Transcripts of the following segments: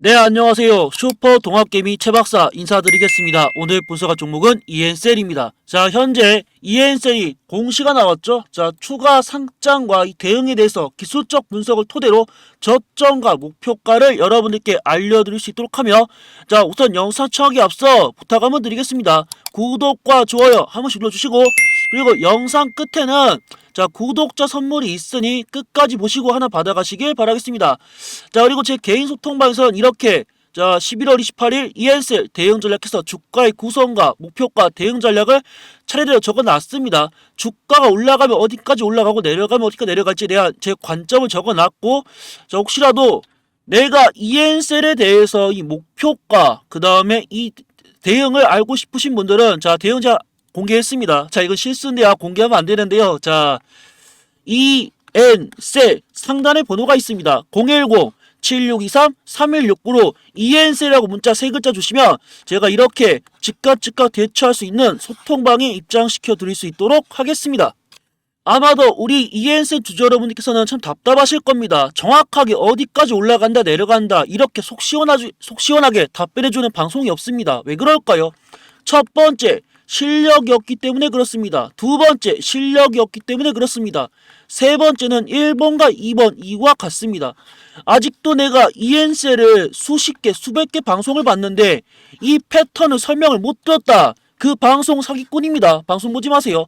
네, 안녕하세요. 슈퍼 동학개미 최박사 인사드리겠습니다. 오늘 분석할 종목은 EN셀입니다. 자, 현재 EN셀이 공시가 나왔죠? 자, 추가 상장과 이 대응에 대해서 기술적 분석을 토대로 저점과 목표가를 여러분들께 알려드릴 수 있도록 하며 자, 우선 영상 시청하기 앞서 부탁 한번 드리겠습니다. 구독과 좋아요 한 번씩 눌러주시고 그리고 영상 끝에는 자 구독자 선물이 있으니 끝까지 보시고 하나 받아가시길 바라겠습니다. 자 그리고 제 개인 소통방에서는 이렇게 자 11월 28일 EN셀 대응 전략해서 주가의 구성과 목표가 대응 전략을 차례대로 적어놨습니다. 주가가 올라가면 어디까지 올라가고 내려가면 어디까지 내려갈지에 대한 제 관점을 적어놨고 자 혹시라도 내가 EN셀에 대해서 이 목표가 그 다음에 이 대응을 알고 싶으신 분들은 자 대응 제가 공개했습니다. 자 이거 실수인데요. 공개하면 안 되는데요. 자 EN셀 상단에 번호가 있습니다. 010 7623 3169로 EN셀이라고 문자 세 글자 주시면 제가 이렇게 즉각 즉각 대처할 수 있는 소통방에 입장시켜 드릴 수 있도록 하겠습니다. 아마도 우리 EN셀 주주 여러분께서는 참 답답하실 겁니다. 정확하게 어디까지 올라간다 내려간다 이렇게 속 시원하게 답변해주는 방송이 없습니다. 왜 그럴까요? 첫 번째 실력이 없기 때문에 그렇습니다. 두 번째 실력이 없기 때문에 그렇습니다. 세 번째는 1번과 2번 이와 같습니다. 아직도 내가 EN셀을 수십 개 수백 개 방송을 봤는데 이 패턴을 설명을 못 들었다. 그 방송 사기꾼입니다. 방송 보지 마세요.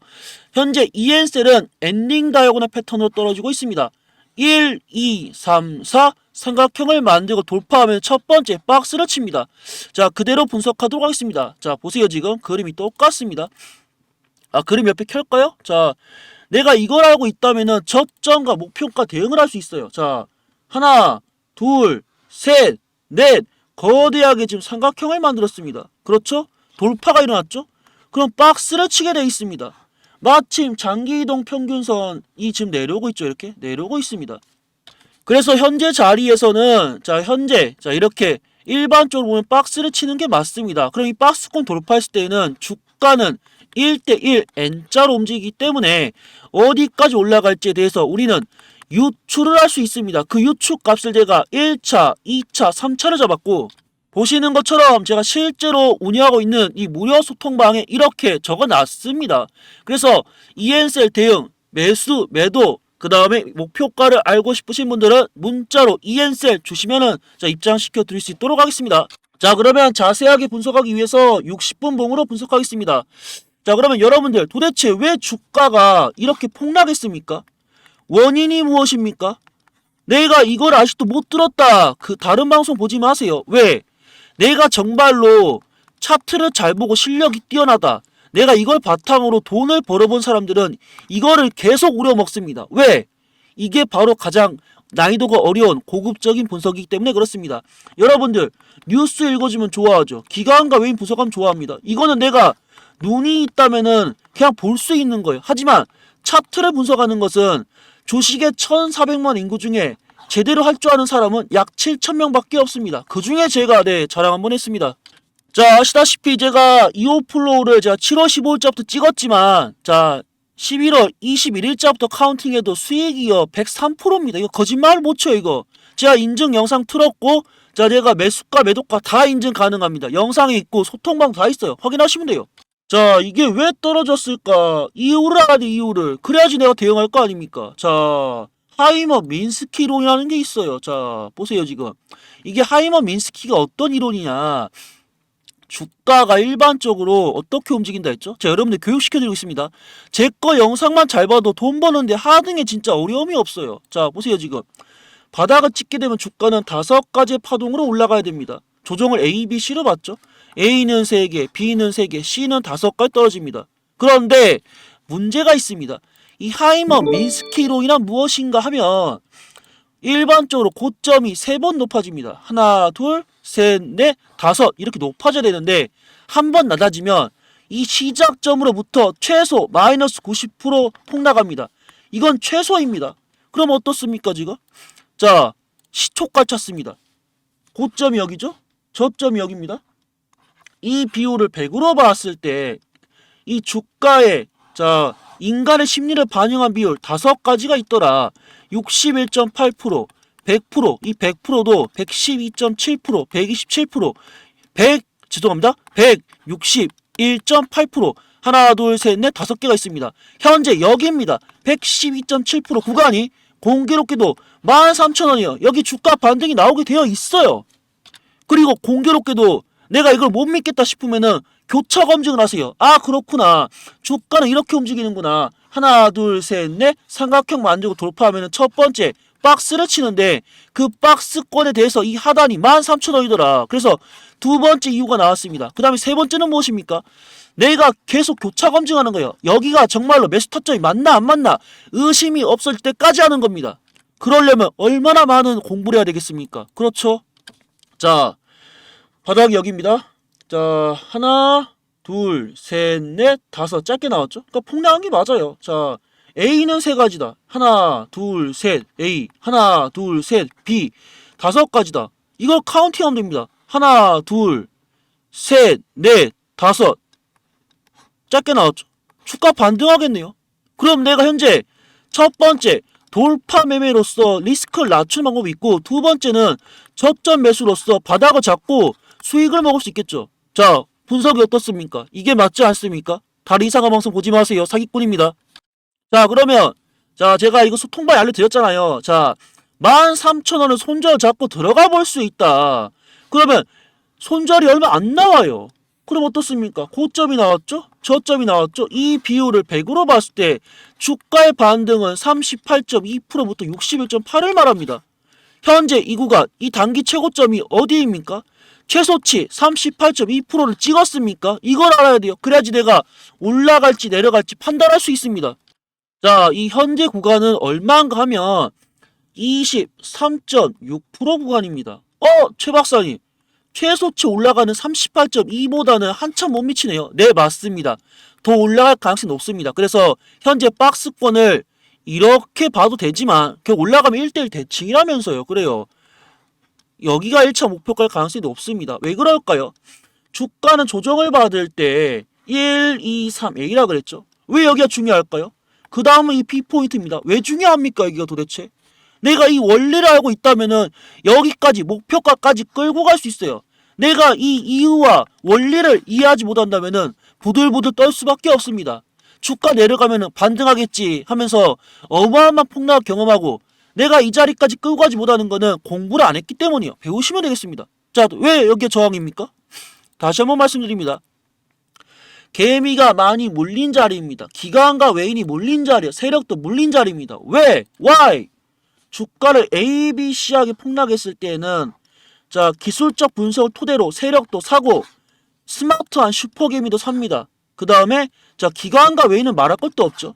현재 EN셀은 엔딩 다이아고널 패턴으로 떨어지고 있습니다. 1, 2, 3, 4 삼각형을 만들고 돌파하면 첫 번째 박스를 칩니다. 자 그대로 분석하도록 하겠습니다. 자 보세요 지금 그림이 똑같습니다. 아 그림 옆에 켤까요? 자 내가 이걸 알고 있다면은 저점과 목표가 대응을 할 수 있어요. 자 하나 둘 셋 넷 거대하게 지금 삼각형을 만들었습니다. 그렇죠? 돌파가 일어났죠? 그럼 박스를 치게 돼 있습니다. 마침 장기이동 평균선이 지금 내려오고 있죠. 이렇게 내려오고 있습니다. 그래서 현재 자리에서는 자 현재 자 이렇게 일반적으로 보면 박스를 치는 게 맞습니다. 그럼 이 박스권 돌파했을 때는 주가는 1대1 N자로 움직이기 때문에 어디까지 올라갈지에 대해서 우리는 유추를 할 수 있습니다. 그 유추 값을 제가 1차, 2차, 3차를 잡았고 보시는 것처럼 제가 실제로 운영하고 있는 이 무료 소통방에 이렇게 적어놨습니다. 그래서 EN셀 대응, 매수, 매도, 그 다음에 목표가를 알고 싶으신 분들은 문자로 EN셀 주시면은 자 입장시켜 드릴 수 있도록 하겠습니다. 자 그러면 자세하게 분석하기 위해서 60분 봉으로 분석하겠습니다. 자 그러면 여러분들 도대체 왜 주가가 이렇게 폭락했습니까? 원인이 무엇입니까? 내가 이걸 아직도 못 들었다. 그 다른 방송 보지 마세요. 왜? 내가 정말로 차트를 잘 보고 실력이 뛰어나다. 내가 이걸 바탕으로 돈을 벌어본 사람들은 이거를 계속 우려먹습니다. 왜? 이게 바로 가장 난이도가 어려운 고급적인 분석이기 때문에 그렇습니다. 여러분들 뉴스 읽어주면 좋아하죠. 기관과 외인 분석하면 좋아합니다. 이거는 내가 눈이 있다면은 그냥 볼 수 있는 거예요. 하지만 차트를 분석하는 것은 주식의 1,400만 인구 중에 제대로 할 줄 아는 사람은 약 7,000명밖에 없습니다. 그 중에 제가 네 자랑 한번 했습니다. 자 아시다시피 제가 2호 플로우를 제가 7월 15일자부터 찍었지만 자 11월 21일자부터 카운팅해도 수익이요 103%입니다. 이거 거짓말 못 쳐요 이거. 제가 인증 영상 틀었고 자 제가 매수가 매도가 다 인증 가능합니다. 영상에 있고 소통방 다 있어요. 확인하시면 돼요. 자 이게 왜 떨어졌을까 이유를 알아야 돼 이유를 그래야지 내가 대응할 거 아닙니까 자 하이머 민스키 이론이라는 게 있어요. 자 보세요 지금. 이게 하이머 민스키가 어떤 이론이냐. 주가가 일반적으로 어떻게 움직인다 했죠? 자 여러분들 교육시켜드리고 있습니다. 제 거 영상만 잘 봐도 돈 버는데 하등에 진짜 어려움이 없어요. 자 보세요 지금. 바닥을 찍게 되면 주가는 다섯 가지의 파동으로 올라가야 됩니다. 조정을 A, B, C로 봤죠? A는 3개, B는 3개, C는 5가지 떨어집니다. 그런데 문제가 있습니다. 이 하이머 민스키 이론이란 무엇인가 하면 일반적으로 고점이 3번 높아집니다. 하나, 둘, 셋, 넷, 다섯 이렇게 높아져야 되는데 한 번 낮아지면 이 시작점으로부터 최소 마이너스 90% 폭락합니다. 이건 최소입니다. 그럼 어떻습니까 지금? 자 시초가 찾습니다. 고점이 여기죠? 저점이 여기입니다. 이 비율을 100으로 봤을 때 이 주가의 자 인간의 심리를 반영한 비율 다섯 가지가 있더라. 61.8%, 100%, 이 100%도 112.7%, 127%, 100, 죄송합니다. 161.8%, 하나, 둘, 셋, 넷, 다섯 개가 있습니다. 현재 여기입니다. 112.7% 구간이 공교롭게도 13,000원이요. 여기 주가 반등이 나오게 되어 있어요. 그리고 공교롭게도 내가 이걸 못 믿겠다 싶으면은 교차 검증을 하세요. 아 그렇구나. 주가는 이렇게 움직이는구나. 하나 둘 셋 넷 삼각형 만들고 돌파하면은 첫 번째 박스를 치는데 그 박스권에 대해서 이 하단이 13,000원이더라. 그래서 두 번째 이유가 나왔습니다. 그 다음에 세 번째는 무엇입니까? 내가 계속 교차 검증하는 거예요. 여기가 정말로 매수 타점이 맞나 안 맞나 의심이 없을 때까지 하는 겁니다. 그러려면 얼마나 많은 공부를 해야 되겠습니까? 그렇죠? 자, 바닥이 여기입니다. 자, 하나, 둘, 셋, 넷, 다섯. 짧게 나왔죠? 그러니까 폭락한 게 맞아요. 자, A는 세 가지다. 하나, 둘, 셋, A. 하나, 둘, 셋, B. 다섯 가지다. 이걸 카운팅하면 됩니다. 하나, 둘, 셋, 넷, 다섯. 짧게 나왔죠? 주가 반등하겠네요. 그럼 내가 현재 첫 번째 돌파 매매로서 리스크를 낮추는 방법이 있고 두 번째는 접전 매수로서 바닥을 잡고 수익을 먹을 수 있겠죠. 자, 분석이 어떻습니까? 이게 맞지 않습니까? 다른 이상한 방송 보지 마세요. 사기꾼입니다. 자, 그러면 자, 제가 이거 소통방에 알려드렸잖아요. 자, 13,000원을 손절 잡고 들어가 볼 수 있다. 그러면 손절이 얼마 안 나와요. 그럼 어떻습니까? 고점이 나왔죠? 저점이 나왔죠? 이 비율을 100으로 봤을 때 주가의 반등은 38.2%부터 61.8을 말합니다. 현재 이 구간, 이 단기 최고점이 어디입니까? 최소치 38.2%를 찍었습니까? 이걸 알아야 돼요. 그래야지 내가 올라갈지 내려갈지 판단할 수 있습니다. 자, 이 현재 구간은 얼마인가 하면 23.6% 구간입니다. 어, 최 박사님. 최소치 올라가는 38.2보다는 한참 못 미치네요. 네, 맞습니다. 더 올라갈 가능성이 높습니다. 그래서 현재 박스권을 이렇게 봐도 되지만 그 올라가면 1대1 대칭이라면서요. 그래요. 여기가 1차 목표갈 가능성이 높습니다. 왜 그럴까요? 주가는 조정을 받을 때 1, 2, 3, A라 그랬죠. 왜 여기가 중요할까요? 그 다음은 이 B포인트입니다. 왜 중요합니까, 여기가 도대체? 내가 이 원리를 알고 있다면은 여기까지 목표가까지 끌고 갈 수 있어요. 내가 이 이유와 원리를 이해하지 못한다면은 부들부들 떨 수밖에 없습니다. 주가 내려가면은 반등하겠지 하면서 어마어마한 폭락을 경험하고 내가 이 자리까지 끌고 가지 못하는 거는 공부를 안 했기 때문이요. 배우시면 되겠습니다. 자, 왜 여기에 저항입니까? 다시 한번 말씀드립니다. 개미가 많이 몰린 자리입니다. 기관과 외인이 몰린 자리요. 세력도 몰린 자리입니다. 왜? Why? 주가를 A, B, C하게 폭락했을 때에는 자 기술적 분석을 토대로 세력도 사고 스마트한 슈퍼개미도 삽니다. 그 다음에 자 기관과 외인은 말할 것도 없죠.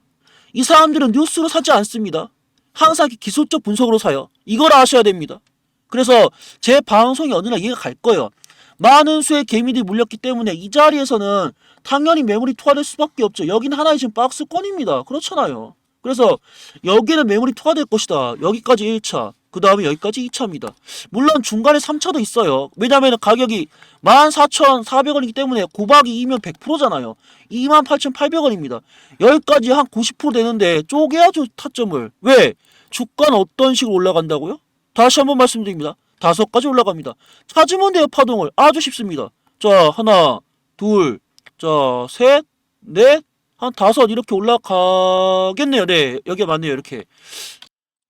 이 사람들은 뉴스로 사지 않습니다. 항상 기술적 분석으로 사요. 이걸 아셔야 됩니다. 그래서 제 방송이 어느 날 이해가 갈 거예요. 많은 수의 개미들이 물렸기 때문에 이 자리에서는 당연히 매물이 투하될 수밖에 없죠. 여기는 하나의 지금 박스권입니다. 그렇잖아요. 그래서 여기는 매물이 투하될 것이다. 여기까지 1차. 그 다음에 여기까지 2차입니다. 물론 중간에 3차도 있어요. 왜냐하면 가격이 14,400원이기 때문에 고박이 2면 100%잖아요. 28,800원입니다. 여기까지 한 90% 되는데 쪼개야죠 타점을. 왜? 주가는 어떤 식으로 올라간다고요? 다시 한번 말씀드립니다. 다섯 가지 올라갑니다. 찾으면 돼요 파동을. 아주 쉽습니다. 자 하나 둘 자 셋 넷 한 다섯 이렇게 올라가겠네요. 네 여기가 맞네요 이렇게.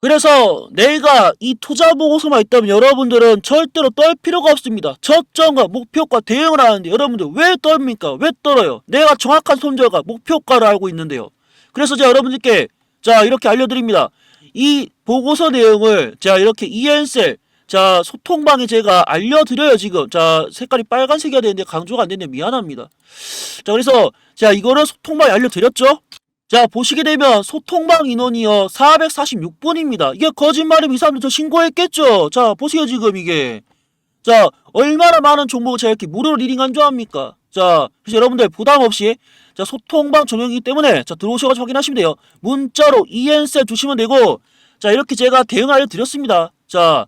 그래서 내가 이 투자 보고서만 있다면 여러분들은 절대로 떨 필요가 없습니다. 저점과 목표가 대응을 하는데 여러분들 왜 떨입니까? 왜 떨어요? 내가 정확한 손절과 목표가를 알고 있는데요. 그래서 제가 여러분들께 자 이렇게 알려드립니다. 이 보고서 내용을 제가 이렇게 EN셀 자 소통방에 제가 알려드려요 지금 자 색깔이 빨간색이어야 되는데 강조가 안 되는데 미안합니다. 자 그래서 자 이거를 소통방에 알려드렸죠? 자 보시게 되면 소통방 인원이요 446분입니다. 이게 거짓말이면 이 사람들 저 신고했겠죠? 자 보세요 지금 이게 자 얼마나 많은 정보를 제가 이렇게 무료로 리딩한 줄 압니까? 자 그래서 여러분들 부담 없이 자 소통방 조명이기 때문에 자 들어오셔가지고 확인하시면 돼요. 문자로 ENC 주시면 되고 자 이렇게 제가 대응 알려드렸습니다. 자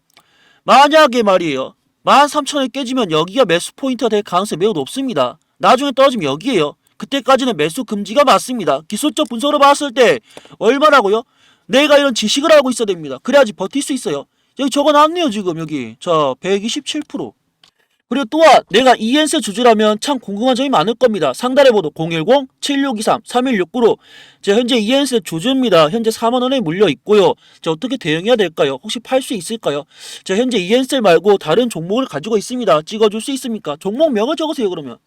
만약에 말이에요 13,000원이 깨지면 여기가 매수 포인트가 될 가능성이 매우 높습니다. 나중에 떨어지면 여기에요. 그때까지는 매수 금지가 맞습니다. 기술적 분석으로 봤을 때 얼마라고요? 내가 이런 지식을 알고 있어야 됩니다. 그래야지 버틸 수 있어요. 여기 적어놨네요 지금 여기 자 127% 그리고 또한 내가 ENS 주주라면 참 궁금한 점이 많을 겁니다. 상단에 보도 010-7623-3169로 제 현재 ENS 주주입니다. 현재 4만원에 물려 있고요. 자 어떻게 대응해야 될까요? 혹시 팔 수 있을까요? 자 현재 ENS 말고 다른 종목을 가지고 있습니다. 찍어줄 수 있습니까? 종목명을 적으세요 그러면.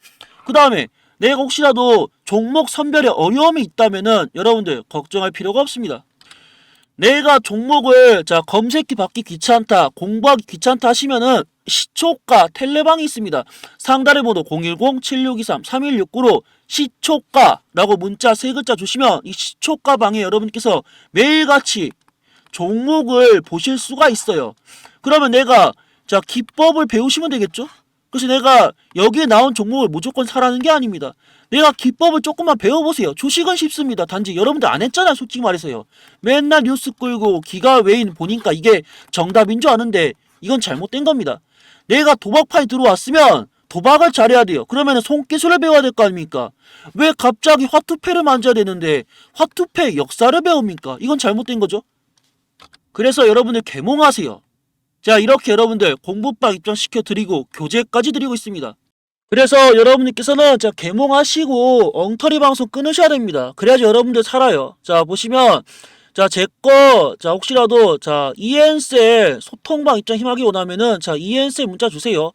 그 다음에 내가 혹시라도 종목 선별에 어려움이 있다면은 여러분들 걱정할 필요가 없습니다. 내가 종목을 자 검색기 받기 귀찮다 공부하기 귀찮다 하시면은 시초가 텔레방이 있습니다. 상단에 보도 010-7623-3169로 시초가라고 문자 세 글자 주시면 이 시초가 방에 여러분께서 매일같이 종목을 보실 수가 있어요. 그러면 내가 자 기법을 배우시면 되겠죠? 그래서 내가 여기에 나온 종목을 무조건 사라는 게 아닙니다. 내가 기법을 조금만 배워보세요. 주식은 쉽습니다. 단지 여러분들 안 했잖아요. 솔직히 말해서요. 맨날 뉴스 끌고 기가 외인 보니까 이게 정답인 줄 아는데 이건 잘못된 겁니다. 내가 도박판에 들어왔으면 도박을 잘해야 돼요. 그러면 손기술을 배워야 될 거 아닙니까? 왜 갑자기 화투패를 만져야 되는데 화투패 역사를 배웁니까? 이건 잘못된 거죠. 그래서 여러분들 개몽하세요. 자 이렇게 여러분들 공부방 입장시켜 드리고 교재까지 드리고 있습니다. 그래서 여러분들께서는 자 개몽하시고 엉터리 방송 끊으셔야 됩니다. 그래야지 여러분들 살아요. 자 보시면 자 제 거 자 혹시라도 자 ENSL 소통방 입장 힘하기 원하면은 자 ENSL 문자 주세요.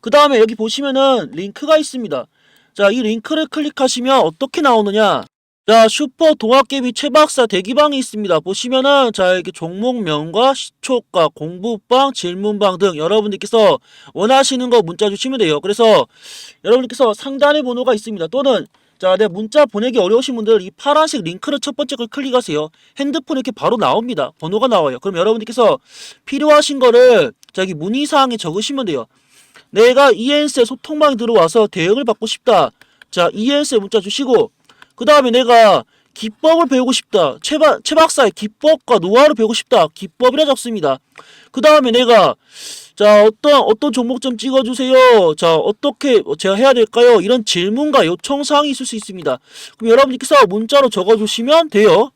그 다음에 여기 보시면은 링크가 있습니다. 자 이 링크를 클릭하시면 어떻게 나오느냐? 자 슈퍼 동학개비 최박사 대기방이 있습니다. 보시면은 자 이렇게 종목명과 시초가 공부방 질문방 등 여러분들께서 원하시는 거 문자 주시면 돼요. 그래서 여러분께서 상단에 번호가 있습니다. 또는 자, 내 문자 보내기 어려우신 분들 이 파란색 링크를 첫 번째 걸 클릭하세요. 핸드폰 이렇게 바로 나옵니다. 번호가 나와요. 그럼 여러분들께서 필요하신 거를 자, 여기 문의사항에 적으시면 돼요. 내가 ENS에 소통방에 들어와서 대응을 받고 싶다. 자, ENS에 문자 주시고 그 다음에 내가 기법을 배우고 싶다. 최박, 최박사의 기법과 노하우를 배우고 싶다. 기법이라 적습니다. 그 다음에 내가 자 어떤 어떤 종목 좀 찍어주세요. 자 어떻게 제가 해야 될까요? 이런 질문과 요청 사항이 있을 수 있습니다. 그럼 여러분께서 문자로 적어주시면 돼요.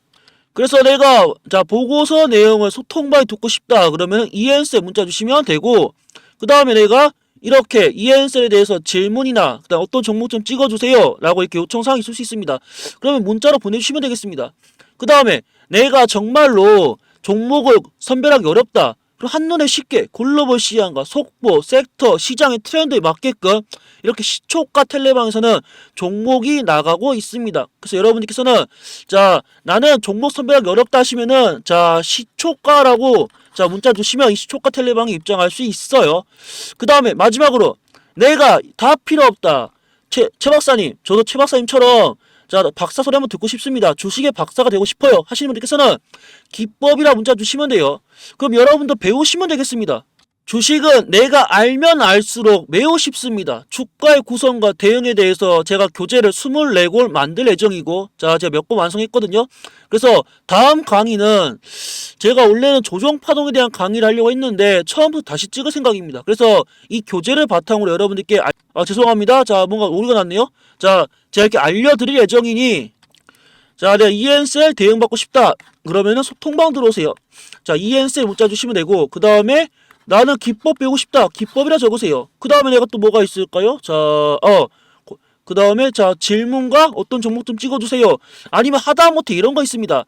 그래서 내가 자 보고서 내용을 소통방에 듣고 싶다. 그러면 ENS에 문자 주시면 되고 그 다음에 내가 이렇게 ENS에 대해서 질문이나 그다음 어떤 종목 좀 찍어주세요. 라고 이렇게 요청 사항이 있을 수 있습니다. 그러면 문자로 보내주시면 되겠습니다. 그 다음에 내가 정말로 종목을 선별하기 어렵다. 그리고 한눈에 쉽게 글로벌 시장과 속보, 섹터, 시장의 트렌드에 맞게끔 이렇게 시초가 텔레방에서는 종목이 나가고 있습니다. 그래서 여러분들께서는 자 나는 종목 선별하기 어렵다 하시면은 자 시초가라고 자 문자 주시면 이 시초가 텔레방에 입장할 수 있어요. 그 다음에 마지막으로 내가 다 필요 없다. 최, 최 박사님, 저도 최 박사님처럼 자 박사 소리 한번 듣고 싶습니다. 주식의 박사가 되고 싶어요. 하시는 분들께서는 기법이라 문자 주시면 돼요. 그럼 여러분도 배우시면 되겠습니다. 주식은 내가 알면 알수록 매우 쉽습니다. 주가의 구성과 대응에 대해서 제가 교재를 24골 만들 예정이고 자 제가 몇권 완성했거든요. 그래서 다음 강의는 제가 원래는 조정 파동에 대한 강의를 하려고 했는데 처음부터 다시 찍을 생각입니다. 그래서 이 교재를 바탕으로 여러분들께 알- 아 죄송합니다. 자 뭔가 오류가 났네요. 자 제가 이렇게 알려드릴 예정이니 자, 내가 ENSL 대응받고 싶다. 그러면은 소통방 들어오세요. 자, ENSL 문자 주시면 되고, 그 다음에 나는 기법 배우고 싶다. 기법이라 적으세요. 그 다음에 내가 또 뭐가 있을까요? 자, 어, 그 다음에 자, 질문과 어떤 종목 좀 찍어주세요. 아니면 하다못해 이런 거 있습니다.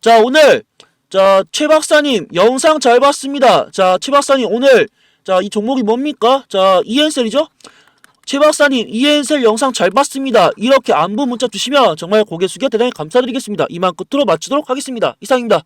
자, 오늘, 자, 최 박사님, 영상 잘 봤습니다. 자, 최 박사님, 오늘, 자, 이 종목이 뭡니까? 자, ENSL이죠? 최 박사님 이엔셀 영상 잘 봤습니다. 이렇게 안부 문자 주시면 정말 고개 숙여 대단히 감사드리겠습니다. 이만 끝으로 마치도록 하겠습니다. 이상입니다.